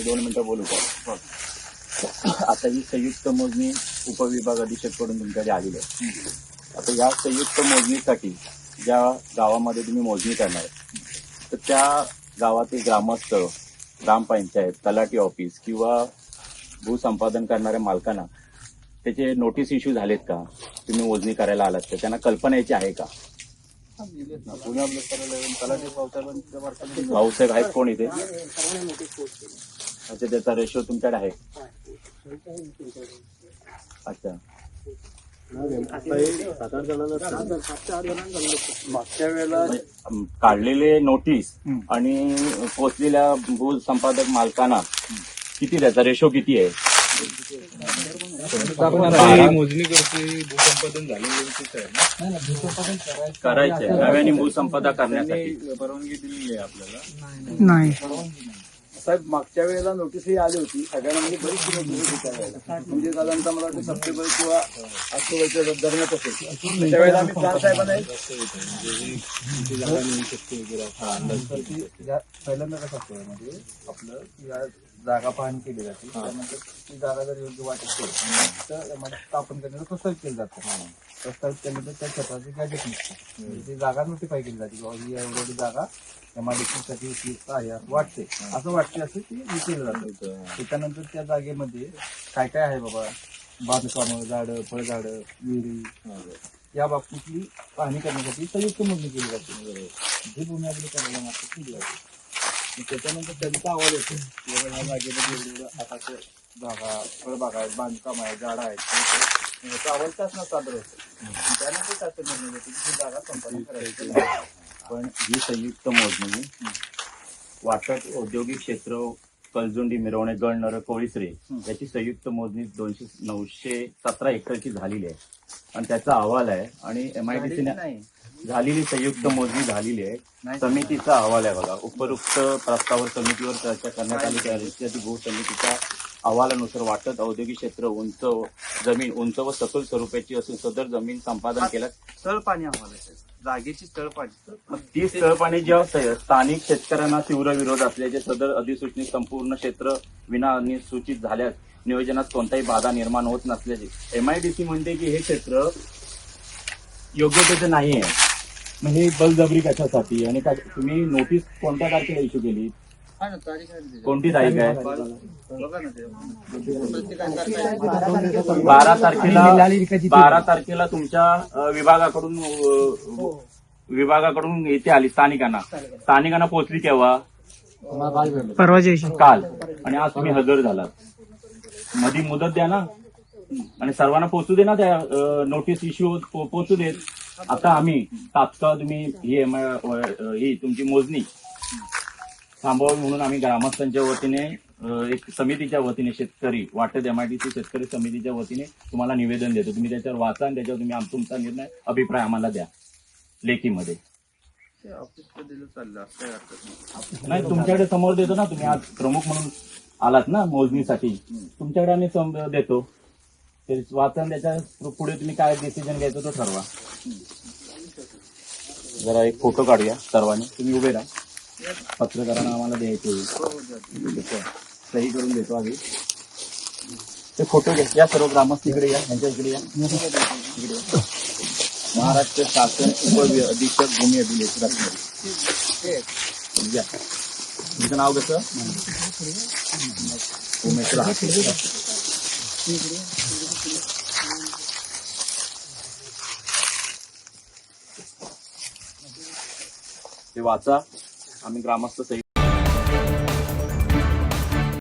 मी दोन मिनिटं बोलू का? आता ही संयुक्त मोजणी उपविभाग अधीक्षककडून तुमच्याकडे आलेली आहे. आता या संयुक्त मोजणीसाठी ज्या गावामध्ये तुम्ही मोजणी करणार तर त्या गावातील ग्रामस्थ ग्रामपंचायत तलाठी ऑफिस किंवा भूसंपादन करणाऱ्या मालकांना त्याचे नोटीस इश्यू झालेत का? तुम्ही मोजणी करायला आलात तर त्यांना कल्पना याची आहे का? भाऊसाहेब आहेत कोण इथे? अच्छा त्याचा रेशो तुमच्याकडे आहे. अच्छा. मागच्या वेळेला काढलेले नोटीस आणि पोचलेल्या भूसंपादक मालकांना किती त्याचा रेशो किती आहे? मोजणी करते भूसंपादन झालेलं आहे ना? करायचंय. नव्याने भूसंपदा करण्यासाठी. त्यांनी परवानगी दिलेली आहे आपल्याला. नाही. साहेब मागच्या वेळेला नोटीसही आली होती. सगळ्यांना म्हणजे बरीचशी नोटीस होती त्यावेळेला म्हणजे साधारणतः मला वाटतं सप्टेंबर किंवा ऑक्टोबरच्या दरम्यान असेल. त्यावेळेला आम्ही प्राण साहेबांना ती पहिल्यांदा कसं असतं म्हणजे आपलं या जागा पाहणी केली जाते. त्यानंतर ती जागा जर योग्य वाटत असेल तर स्थापन करण्याचं प्रस्तावित केलं जातं. प्रस्तावित केल्यानंतर त्या क्षेत्राची गॅजेट निघते. म्हणजे ती जागा नोटिफाय केली जाते की बाबा ही एवढी जागा साठी उपयुक्त आहे असं वाटते असं वाटते असं ती विचारलं जातं. त्याच्यानंतर त्या जागेमध्ये काय काय आहे बाबा? बांधकामं झाडं फळझाडं विहिरी या बाबतीतली पाहणी करण्यासाठी संयुक्त मोजणी केली जाते. जी भूमी आपली करायला मात्र केली जाते. त्याच्यानंतर त्यांचा अहवाल येतो. की ह्या जागेमध्ये एवढं आताचं जागा आहेत बांधकाम आहे झाडं आहेत याचा आवाज शासनात सादर होतो. त्यानंतर त्याचं निर्णय घेतो की ही जागा संपादन करायची. पण ही संयुक्त मोजणी वाटत औद्योगिक क्षेत्र कलजुंडी मिरवणे गणनर कोळीसरे याची संयुक्त मोजणी दोनशे नऊशे सतरा एकरची झालेली आहे. आणि त्याचा अहवाल आहे. आणि एमआयडीसीने नाही. झालेली संयुक्त मोजणी झालेली आहे. समितीचा अहवाल आहे बघा. उपरोक्त प्रस्तावावर समितीवर चर्चा करण्यात आली त्या भू समितीच्या अहवालानुसार वाटत औद्योगिक क्षेत्र उंच जमीन उंच व सखोल स्वरूपाची असून सदर जमीन संपादन केल्यास पाणी आहे. जागेची तळ पाणी मग ती स्थळपाणी जेव्हा स्थानिक शेतकऱ्यांना तीव्र विरोध असल्याचे सदर अधिसूचनेत संपूर्ण क्षेत्र विना सूचित झाल्यास नियोजनात कोणताही बाधा निर्माण होत नसल्याचे. एमआयडीसी म्हणते की हे क्षेत्र योग्यतेचं नाही आहे मग हे बलजबरी कशासाठी? आणि का- तुम्ही नोटीस कोणत्या तारखेला इश्यू केली? हा ना तारीख आहे ना कोणती तारीख आहे? त्याच्यावर. बघा ना ते. प्रत्येकाने तारखा- बारा तारखेला बारा तारखेला तुमच्या अ, विभागाकडून अ, विभागाकडून येथे आली स्थानिकांना. स्थानिकांना पोहोचली केव्हा परवाच्या दिवशी काल. आणि आज तुम्ही हजर झालात. मधी मुदत द्या ना. आणि सर्वांना पोहोचू दे ना त्या नोटीस इश्यू पोहोचू देत. आता आम्ही तात्काळ तुम्ही ही एम ही तुमची मोजणी थांबवावी म्हणून आम्ही ग्रामस्थांच्या वतीने एक समितीच्या वतीने शेतकरी वाटत एमआयडीसी शेतकरी समितीच्या वतीने तुम्हाला निवेदन देतो. तुम्ही त्याच्यावर वाचा आणि त्याच्यावर तुम्ही तुमचा निर्णय अभिप्राय आम्हाला द्या लेखीमध्ये. नाही. तुमच्याकडे समोर देतो ना तुम्ही आज प्रमुख म्हणून आलात ना मोजणीसाठी. तुमच्याकडे आम्ही देतो. ते वाचन त्याच्या पुढे तुम्ही काय डिसिजन घ्यायचं तो ठरवा. जरा एक फोटो काढूया सर्वांनी. तुम्ही उभे राहा. पत्रकारांना आम्हाला द्यायचे सही करून देतो आधी. ते फोटो घ्या. या सर्व ग्रामस्थ इकडे या. यांच्या इकडे या. इकडे महाराष्ट्र शासन उपअधीक्षक भूमी अभिलेख रत्नागिरी या. तुमचं नाव कसं? उमेश ते वाचा. आम्ही ग्रामस्थ सही